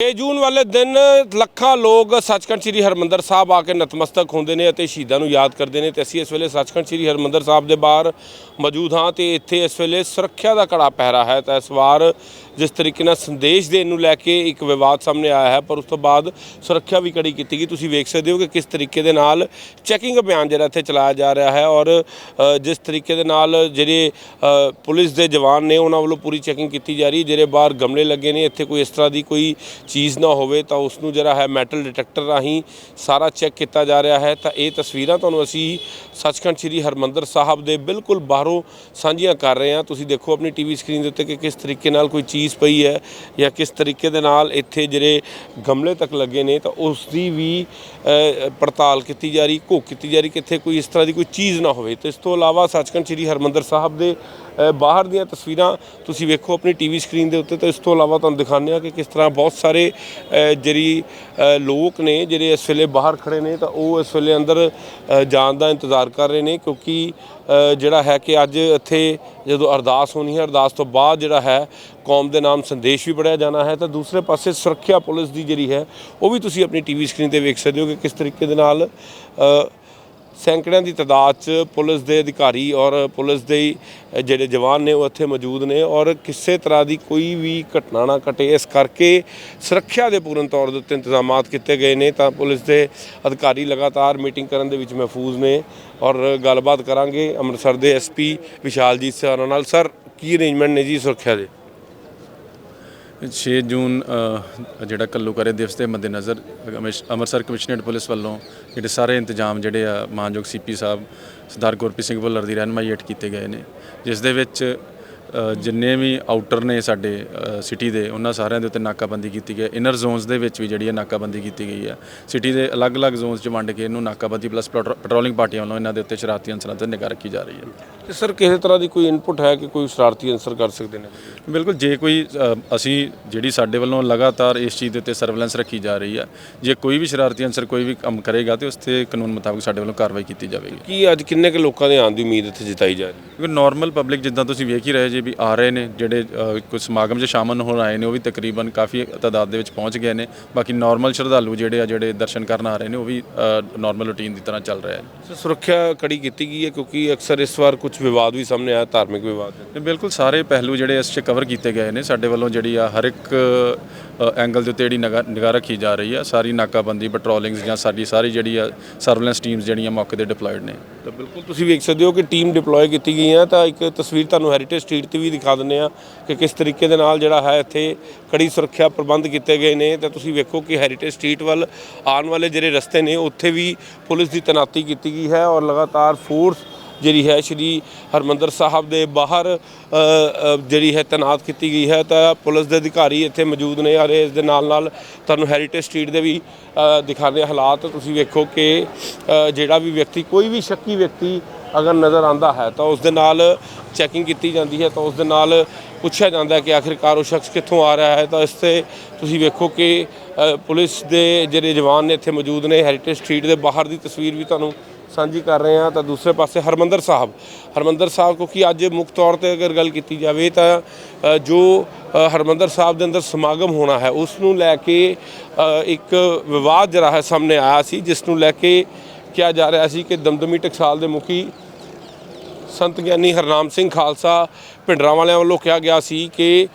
6 ਜੂਨ ਵਾਲੇ ਦਿਨ ਲੱਖਾਂ ਲੋਕ ਸੱਚਖੰਡ ਸ੍ਰੀ ਹਰਮੰਦਰ ਸਾਹਿਬ ਆ ਕੇ ਨਤਮਸਤਕ ਹੁੰਦੇ ਨੇ ਅਤੇ ਸ਼ਹੀਦਾਂ ਨੂੰ ਯਾਦ ਕਰਦੇ ਨੇ ਤੇ ਅਸੀਂ ਇਸ ਵੇਲੇ ਸੱਚਖੰਡ ਸ੍ਰੀ ਹਰਮੰਦਰ ਸਾਹਿਬ ਦੇ ਬਾਹਰ ਮੌਜੂਦ ਹਾਂ ਤੇ ਇੱਥੇ ਇਸ ਵੇਲੇ ਸੁਰੱਖਿਆ ਦਾ ਕੜਾ ਪਹਿਰਾ ਹੈ ਤਾਂ ਇਸ ਵਾਰ ਜਿਸ ਤਰੀਕੇ ਨਾਲ ਸੰਦੇਸ਼ ਦੇਣ ਨੂੰ ਲੈ ਕੇ ਇੱਕ ਵਿਵਾਦ ਸਾਹਮਣੇ ਆਇਆ ਹੈ, ਪਰ ਉਸ ਤੋਂ ਬਾਅਦ ਸੁਰੱਖਿਆ ਵੀ ਕੜੀ ਕੀਤੀ ਗਈ। ਤੁਸੀਂ ਵੇਖ ਸਕਦੇ ਹੋ ਕਿ ਕਿਸ ਤਰੀਕੇ ਦੇ ਨਾਲ ਚੈਕਿੰਗ ਅਭਿਆਨ ਜਿਹੜਾ ਇੱਥੇ ਚਲਾਇਆ ਜਾ ਰਿਹਾ ਹੈ ਔਰ ਜਿਸ ਤਰੀਕੇ ਦੇ ਨਾਲ ਜਿਹੜੇ ਪੁਲਿਸ ਦੇ ਜਵਾਨ ਨੇ ਉਹਨਾਂ ਵੱਲੋਂ ਪੂਰੀ ਚੈਕਿੰਗ ਕੀਤੀ ਜਾ ਰਹੀ। ਹੈ ਜਿਹੜੇ ਬਾਹਰ ਗਮਲੇ ਲੱਗੇ ਨੇ, ਇੱਥੇ ਕੋਈ ਇਸ ਤਰ੍ਹਾਂ ਦੀ ਕੋਈ ਚੀਜ਼ ਨਾ ਹੋਵੇ ਤਾਂ ਉਸ ਨੂੰ ਜਿਹੜਾ ਹੈ ਮੈਟਲ ਡਿਟੈਕਟਰ ਰਾਹੀਂ ਸਾਰਾ ਚੈੱਕ ਕੀਤਾ ਜਾ ਰਿਹਾ ਹੈ। ਤਾਂ ਇਹ ਤਸਵੀਰਾਂ ਤੁਹਾਨੂੰ ਅਸੀਂ ਸੱਚਖੰਡ ਸ੍ਰੀ ਹਰਮੰਦਰ ਸਾਹਿਬ ਦੇ ਬਿਲਕੁਲ ਬਾਹਰੋਂ ਸਾਂਝੀਆਂ ਕਰ ਰਹੇ ਹਾਂ। ਤੁਸੀਂ ਦੇਖੋ ਆਪਣੀ ਟੀਵੀ ਸਕਰੀਨ ਦੇ ਉੱਤੇ ਕਿ ਕਿਸ ਤਰੀਕੇ ਨਾਲ ਕੋਈ ਚੀਜ਼ ਪਈ ਹੈ ਜਾਂ ਕਿਸ ਤਰੀਕੇ ਦੇ ਨਾਲ ਇੱਥੇ ਜਿਹੜੇ ਗਮਲੇ ਤੱਕ ਲੱਗੇ ਨੇ ਤਾਂ ਉਸ ਦੀ ਵੀ ਪੜਤਾਲ ਕੀਤੀ ਜਾ ਰਹੀ, ਘੋਖ ਕੀਤੀ ਜਾ ਰਹੀ ਕਿ ਇੱਥੇ ਕੋਈ ਇਸ ਤਰ੍ਹਾਂ ਦੀ ਕੋਈ ਚੀਜ਼ ਨਾ ਹੋਵੇ। ਤੇ ਇਸ ਤੋਂ ਇਲਾਵਾ ਸੱਚਖੰਡ ਸ੍ਰੀ ਹਰਮੰਦਰ ਸਾਹਿਬ ਦੇ ਬਾਹਰ ਦੀਆਂ ਤਸਵੀਰਾਂ ਤੁਸੀਂ ਵੇਖੋ ਆਪਣੀ ਟੀਵੀ ਸਕਰੀਨ ਦੇ ਉੱਤੇ ਤਾਂ ਇਸ ਤੋਂ ਇਲਾਵਾ ਤੁਹਾਨੂੰ ਦਿਖਾਉਂਦੇ ਆ ਕਿ ਕਿਸ ਤਰ੍ਹਾਂ ਬਹੁਤ ਸਾਰੇ ਅ, ਜਿਹੜੀ ਲੋਕ ਨੇ ਜਿਹੜੇ ਇਸ ਵੇਲੇ ਬਾਹਰ ਖੜੇ ਨੇ ਤਾਂ ਉਹ ਇਸ ਵੇਲੇ ਅੰਦਰ ਜਾਣ ਦਾ ਇੰਤਜ਼ਾਰ ਕਰ ਰਹੇ ਨੇ ਕਿਉਂਕਿ ਜਿਹੜਾ ਹੈ ਕਿ ਅੱਜ ਇੱਥੇ ਜਦੋਂ ਅਰਦਾਸ ਹੋਣੀ ਹੈ ਅਰਦਾਸ ਤੋਂ ਬਾਅਦ ਜਿਹੜਾ ਹੈ ਕੌਮ ਦੇ ਨਾਮ ਸੰਦੇਸ਼ ਵੀ ਪੜਿਆ ਜਾਣਾ ਹੈ ਤਾਂ ਦੂਸਰੇ ਪਾਸੇ ਸੁਰੱਖਿਆ ਪੁਲਿਸ ਦੀ ਜਿਹੜੀ ਹੈ ਉਹ ਵੀ ਤੁਸੀਂ ਆਪਣੀ ਟੀਵੀ ਸਕਰੀਨ ਤੇ ਵੇਖ ਸਕਦੇ ਹੋ ਕਿ ਕਿਸ ਤਰੀਕੇ ਦੇ ਨਾਲ ਸੈਂਕੜਿਆਂ ਦੀ ਤਾਦਾਦ 'ਚ ਪੁਲਿਸ ਦੇ ਅਧਿਕਾਰੀ ਔਰ ਪੁਲਿਸ ਦੇ ਜਿਹੜੇ ਜਵਾਨ ਨੇ ਉਹ ਇੱਥੇ ਮੌਜੂਦ ਨੇ ਔਰ ਕਿਸੇ ਤਰ੍ਹਾਂ ਦੀ ਕੋਈ ਵੀ ਘਟਨਾ ਨਾ ਘਟੇ। ਇਸ ਕਰਕੇ ਸੁਰੱਖਿਆ ਦੇ ਪੂਰਨ ਤੌਰ ਦੇ ਉੱਤੇ ਇੰਤਜ਼ਾਮਾਤ ਕੀਤੇ ਗਏ ਨੇ ਤਾਂ ਪੁਲਿਸ ਦੇ ਅਧਿਕਾਰੀ ਲਗਾਤਾਰ ਮੀਟਿੰਗ ਕਰਨ ਦੇ ਵਿੱਚ ਮਹਿਫੂਜ਼ ਨੇ ਔਰ ਗੱਲਬਾਤ ਕਰਾਂਗੇ। ਅੰਮ੍ਰਿਤਸਰ ਦੇ ਐਸਪੀ ਵਿਸ਼ਾਲਜੀਤ ਸਿੰਘ ਨਾਲ। ਸਰ, ਕੀ ਅਰੇਂਜਮੈਂਟ ਨੇ ਜੀ ਸੁਰੱਖਿਆ ਦੇ? 6 ਜੂਨ ਜਿਹੜਾ ਕੱਲੂਕਰੇ ਦਿਵਸ ਦੇ ਮੱਦੇਨਜ਼ਰ ਅੰਮ੍ਰਿਤਸਰ ਕਮਿਸ਼ਨਰੇਟ ਪੁਲਿਸ ਵੱਲੋਂ ਜਿਹੜੇ ਸਾਰੇ ਇੰਤਜ਼ਾਮ ਜਿਹੜੇ ਆ ਮਾਨਯੋਗ ਸੀਪੀ ਸਾਹਿਬ, ਸਰਦਾਰ ਗੁਰਪ੍ਰੀਤ ਸਿੰਘ ਭੁੱਲਰ ਦੀ ਰਹਿਨਮਾਈ ਹੇਠ ਕੀਤੇ ਗਏ ਨੇ, ਜਿਸ ਦੇ ਵਿੱਚ ਜਿੰਨੇ ਵੀ ਆਊਟਰ ਨੇ ਸਾਡੇ ਸਿਟੀ ਦੇ ਉਹਨਾਂ ਸਾਰਿਆਂ ਦੇ ਉੱਤੇ ਨਾਕਾਬੰਦੀ ਕੀਤੀ ਗਈ ਹੈ। ਇਨਰ ਜ਼ੋਨਸ ਦੇ ਵਿੱਚ ਵੀ ਜਿਹੜੀ ਹੈ ਨਾਕਾਬੰਦੀ ਕੀਤੀ ਗਈ ਹੈ। ਸਿਟੀ ਦੇ ਅਲੱਗ-ਅਲੱਗ ਜ਼ੋਨਸ 'ਚ ਵੰਡ ਕੇ ਇਹਨੂੰ ਨਾਕਾਬੰਦੀ ਪਲੱਸ ਪੈਟਰੋਲਿੰਗ ਪਾਰਟੀਆਂ ਵੱਲੋਂ ਇਹਨਾਂ ਦੇ ਉੱਤੇ ਸ਼ਰਾਰਤੀ ਅਨਸਰਾਂ ਤੇ ਨਿਗਾਹ ਰੱਖੀ ਜਾ ਰਹੀ ਹੈ। ਤੇ ਸਰ ਕਿਸੇ ਤਰ੍ਹਾਂ ਦੀ ਕੋਈ ਇਨਪੁਟ ਹੈ ਕਿ ਕੋਈ ਸ਼ਰਾਰਤੀ ਅਨਸਰ ਕਰ ਸਕਦੇ ਨੇ? ਬਿਲਕੁਲ ਜੇ ਕੋਈ ਅਸੀਂ ਜਿਹੜੀ ਸਾਡੇ ਵੱਲੋਂ ਲਗਾਤਾਰ ਇਸ ਚੀਜ਼ ਦੇ ਉੱਤੇ ਸਰਵੇਲੈਂਸ ਰੱਖੀ ਜਾ ਰਹੀ ਹੈ ਜੇ ਕੋਈ ਵੀ ਸ਼ਰਾਰਤੀ ਅੰਸਰ ਕੋਈ ਵੀ ਕੰਮ ਕਰੇਗਾ ਤੇ ਉਸ ਤੇ ਕਾਨੂੰਨ ਮੁਤਾਬਕ ਸਾਡੇ ਵੱਲੋਂ ਕਾਰਵਾਈ ਕੀਤੀ ਜਾਵੇਗੀ। ਕੀ ਅੱਜ ਕਿੰਨੇ ਕੁ ਲੋਕਾਂ ਦੇ ਆਉਣ ਦੀ ਉਮੀਦ ਇੱਥੇ ਜਤਾਈ ਜਾ ਰਹੀ ਹੈ? ਕਿਉਂਕਿ ਨਾਰਮਲ ਪਬਲਿਕ ਜਿੱਦਾਂ ਤੁਸੀਂ ਵੇਖ ਹੀ ਰਹੇ ਜੇ ਵੀ ਆ ਰਹੇ ਨੇ ਜਿਹੜੇ ਕੋਈ ਸਮਾਗਮ 'ਚ ਸ਼ਾਮਲ ਹੋਣ ਆਏ ਨੇ ਉਹ ਵੀ ਤਕਰੀਬਨ ਕਾਫੀ ਤਾਦਾਦ ਦੇ ਵਿੱਚ ਪਹੁੰਚ ਗਏ ਨੇ। ਬਾਕੀ ਨਾਰਮਲ ਸ਼ਰਧਾਲੂ ਜਿਹੜੇ ਆ ਜਿਹੜੇ ਦਰਸ਼ਨ ਕਰਨ ਆ ਰਹੇ ਨੇ ਉਹ ਵੀ ਨਾਰਮਲ ਰੂਟੀਨ ਦੀ ਤਰ੍ਹਾਂ ਚੱਲ ਰਿਹਾ ਹੈ। ਸਰ, ਸੁਰੱਖਿਆ ਕੜੀ ਕੀਤੀ ਗਈ ਹੈ ਕਿਉਂਕਿ ਅਕਸਰ ਇਸ ਵਾਰ ਕੁਝ ਵਿਵਾਦ ਵੀ ਸਾਹਮਣੇ ਆਇਆ ਧਾਰਮਿਕ ਵਿਵਾਦ ਤੇ ਬਿਲਕੁਲ ਸਾਰੇ ਪਹਿਲੂ ਜਿਹੜੇ ਇਸ 'ਚ ਕਵਰ ਕੀਤੇ ਗਏ ਨੇ। ਸਾਡੇ ਵੱਲੋਂ ਜਿਹੜੀ ਆ ਹਰ ਇੱਕ ਐਂਗਲ ਦੇ ਉੱਤੇ ਜਿਹੜੀ ਨਿਗਾਹ ਰੱਖੀ ਜਾ ਰਹੀ ਆ। ਸਾਰੀ ਨਾਕਾਬੰਦੀ ਪੈਟਰੋਲਿੰਗਸ ਜਾਂ ਸਾਡੀ ਸਾਰੀ ਜਿਹੜੀ ਆ ਸਰਵੇਲੈਂਸ ਟੀਮਸ ਜਿਹੜੀਆਂ ਮੌਕੇ ਤੇ ਡਿਪਲੋਇਡ ਨੇ। ਤਾਂ ਬਿਲਕੁਲ ਤੁਸੀਂ ਵੇਖ ਸਕਦੇ ਹੋ ਕਿ ਟੀਮ ਡਿਪਲੋਏ ਕੀਤੀ ਗਈ ਹੈ ਤਾਂ ਇੱਕ ਤਸਵੀਰ ਤੁਹਾਨੂੰ ਹੈਰੀਟੇਜ ਸਟਰੀਟ ਤੇ ਵੀ ਦਿਖਾ ਦਿੰਦੇ ਆ ਕਿ ਕਿਸ ਤਰੀਕੇ ਦੇ ਨਾਲ ਜਿਹੜਾ ਹੈ ਇੱਥੇ ਕੜੀ ਸੁਰੱਖਿਆ ਪ੍ਰਬੰਧ ਕੀਤੇ ਗਏ ਨੇ। ਤਾਂ ਤੁਸੀਂ ਵੇਖੋ ਕਿ ਹੈਰੀਟੇਜ ਸਟਰੀਟ ਵੱਲ ਆਉਣ ਵਾਲੇ ਜਿਹੜੇ ਰਸਤੇ ਨੇ, ਉੱਥੇ ਵੀ ਪੁਲਿਸ ਦੀ ਤੈਨਾਤੀ ਕੀਤੀ ਗਈ ਹੈ ਔਰ ਲਗਾਤਾਰ ਫੋਰਸ ਜਿਹੜੀ ਹੈ ਸ਼੍ਰੀ ਹਰਮੰਦਰ ਸਾਹਿਬ ਦੇ ਬਾਹਰ ਜਿਹੜੀ ਹੈ ਤੈਨਾਤ ਕੀਤੀ ਗਈ ਹੈ। ਤਾਂ ਪੁਲਿਸ ਦੇ ਅਧਿਕਾਰੀ ਇੱਥੇ ਮੌਜੂਦ ਨੇ ਔਰ ਇਸ ਦੇ ਨਾਲ ਨਾਲ ਤੁਹਾਨੂੰ ਹੈਰੀਟੇਜ ਸਟਰੀਟ ਦੇ ਵੀ ਦਿਖਾਉਂਦੇ ਹਾਲਾਤ। ਤੁਸੀਂ ਵੇਖੋ ਕਿ ਜਿਹੜਾ ਵੀ ਵਿਅਕਤੀ, ਕੋਈ ਵੀ ਸ਼ੱਕੀ ਵਿਅਕਤੀ ਅਗਰ ਨਜ਼ਰ ਆਂਦਾ ਹੈ ਤਾਂ ਉਸ ਦੇ ਨਾਲ ਚੈਕਿੰਗ ਕੀਤੀ ਜਾਂਦੀ ਹੈ ਤਾਂ ਉਸ ਦੇ ਨਾਲ ਪੁੱਛਿਆ ਜਾਂਦਾ ਕਿ ਆਖਿਰਕਾਰ ਉਹ ਸ਼ਖਸ ਕਿੱਥੋਂ ਆ ਰਿਹਾ ਹੈ। ਤਾਂ ਇਸ ਤੇ ਤੁਸੀਂ ਵੇਖੋ ਕਿ ਪੁਲਿਸ ਦੇ ਜਿਹੜੇ ਜਵਾਨ ਨੇ ਇੱਥੇ ਮੌਜੂਦ ਨੇ ਹੈਰੀਟੇਜ ਸਟਰੀਟ ਦੇ ਬਾਹਰ ਦੀ ਤਸਵੀਰ ਵੀ ਤੁਹਾਨੂੰ ਸਾਂਝੀ ਕਰ ਰਹੇ ਹਾਂ। ਤਾਂ ਦੂਸਰੇ ਪਾਸੇ ਹਰਮੰਦਰ ਸਾਹਿਬ। ਹਰਮੰਦਰ ਸਾਹਿਬ ਕਿਉਂਕਿ ਅੱਜ ਮੁੱਖ ਤੌਰ ਤੇ ਅਗਰ ਗੱਲ ਕੀਤੀ ਜਾਵੇ ਤਾਂ ਜੋ ਅ, ਹਰਮੰਦਰ ਸਾਹਿਬ ਦੇ ਅੰਦਰ ਸਮਾਗਮ ਹੋਣਾ ਹੈ ਉਸ ਨੂੰ ਲੈ ਕੇ ਇੱਕ ਵਿਵਾਦ ਜਿਹੜਾ ਹੈ ਸਾਹਮਣੇ ਆਇਆ ਸੀ ਜਿਸ ਨੂੰ ਲੈ ਕੇ ਕਿਹਾ ਜਾ ਰਿਹਾ ਸੀ ਕਿ ਦਮਦਮੀ ਟਕਸਾਲ ਦੇ ਮੁਖੀ ਸੰਤ ਗਿਆਨੀ ਹਰਨਾਮ ਸਿੰਘ ਖਾਲਸਾ ਭਿੰਡਰਾਂ ਵਾਲਿਆਂ ਵੱਲੋਂ ਕਿਹਾ ਗਿਆ ਸੀ ਕਿ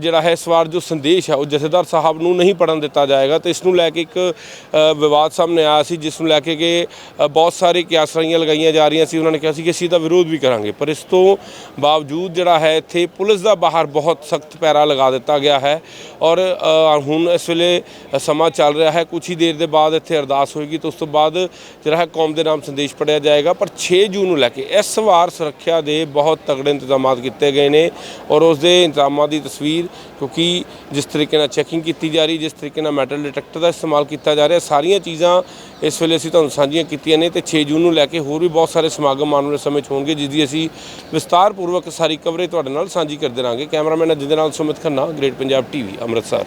ਜਿਹੜਾ ਹੈ ਇਸ ਵਾਰ ਜੋ ਸੰਦੇਸ਼ ਹੈ, ਉਹ ਜਥੇਦਾਰ ਸਾਹਿਬ ਨੂੰ ਨਹੀਂ ਪੜਨ ਦਿੱਤਾ ਜਾਏਗਾ ਤੇ ਇਸ ਨੂੰ ਲੈ ਕੇ ਇੱਕ ਵਿਵਾਦ ਸਾਹਮਣੇ ਆਇਆ ਸੀ, ਜਿਸ ਨੂੰ ਲੈ ਕੇ ਕਿ ਬਹੁਤ ਸਾਰੇ ਕਿਆਸਰਾਈਆਂ ਲਗਾਈਆਂ ਜਾ ਰਹੀਆਂ ਸੀ। ਉਹਨਾਂ ਨੇ ਕਿਹਾ ਸੀ ਕਿ ਅਸੀਂ ਤਾਂ ਵਿਰੋਧ ਵੀ ਕਰਾਂਗੇ। ਪਰ ਇਸ ਤੋਂ ਬਾਵਜੂਦ ਜਿਹੜਾ ਹੈ, ਇੱਥੇ ਪੁਲਿਸ ਦਾ ਬਾਹਰ ਬਹੁਤ ਸਖਤ ਪੈਰਾ ਲਗਾ ਦਿੱਤਾ ਗਿਆ ਹੈ ਔਰ ਹੁਣ ਇਸ ਵੇਲੇ ਸਮਾਂ ਚੱਲ ਰਿਹਾ ਹੈ। ਕੁਝ ਹੀ ਦੇਰ ਦੇ ਬਾਅਦ ਇੱਥੇ ਅਰਦਾਸ ਹੋਏਗੀ ਤੇ ਉਸ ਤੋਂ ਬਾਅਦ ਜਿਹੜਾ ਹੈ ਕੌਮ ਦੇ ਨਾਮ ਸੰਦੇਸ਼ ਪੜਿਆ ਜਾਏਗਾ। ਪਰ 6 ਜੂਨ ਨੂੰ ਲੈ ਕੇ ਇਸ ਵਾਰ ਸੁਰੱਖਿਆ ਦੇ ਬਹੁਤ ਤਗੜੇ ਇੰਤਜ਼ਾਮਾਤ ਕੀਤੇ ਗਏ ਨੇ ਔਰ ਉਸ ਦੇ ਇੰਤਜ਼ਾਮਾਂ ਦੀ ਤਸਵੀਰ, ਕਿਉਂਕਿ ਜਿਸ ਤਰੀਕੇ ਨਾਲ ਚੈਕਿੰਗ ਕੀਤੀ ਜਾ ਰਹੀ, ਜਿਸ ਤਰੀਕੇ ਨਾਲ ਮੈਟਲ ਡਿਟੈਕਟਰ ਦਾ ਇਸਤੇਮਾਲ ਕੀਤਾ ਜਾ ਰਿਹਾ, ਸਾਰੀਆਂ ਚੀਜ਼ਾਂ ਇਸ ਵੇਲੇ ਅਸੀਂ ਤੁਹਾਨੂੰ ਸਾਂਝੀਆਂ ਕੀਤੀਆਂ ਨੇ ਤੇ 6 ਜੂਨ ਨੂੰ ਲੈ ਕੇ ਹੋਰ ਵੀ ਬਹੁਤ ਸਾਰੇ ਸਮਾਗਮ ਆਉਣ ਵਾਲੇ ਸਮੇਂ 'ਚ ਹੋਣਗੇ, ਜਿਸ ਦੀ ਅਸੀਂ ਵਿਸਤਾਰਪੂਰਵਕ ਸਾਰੀ ਕਵਰੇਜ ਤੁਹਾਡੇ ਨਾਲ ਸਾਂਝੀ ਕਰਦੇ ਰਹਾਂਗੇ। ਕੈਮਰਾਮੈਨ ਅਜਿੰਦਰ ਨਾਲ ਸੁਮਿਤ ਖੰਨਾ ਗ੍ਰੇਟ ਪੰਜਾਬ ਟੀਵੀ ਅੰਮ੍ਰਿਤਸਰ।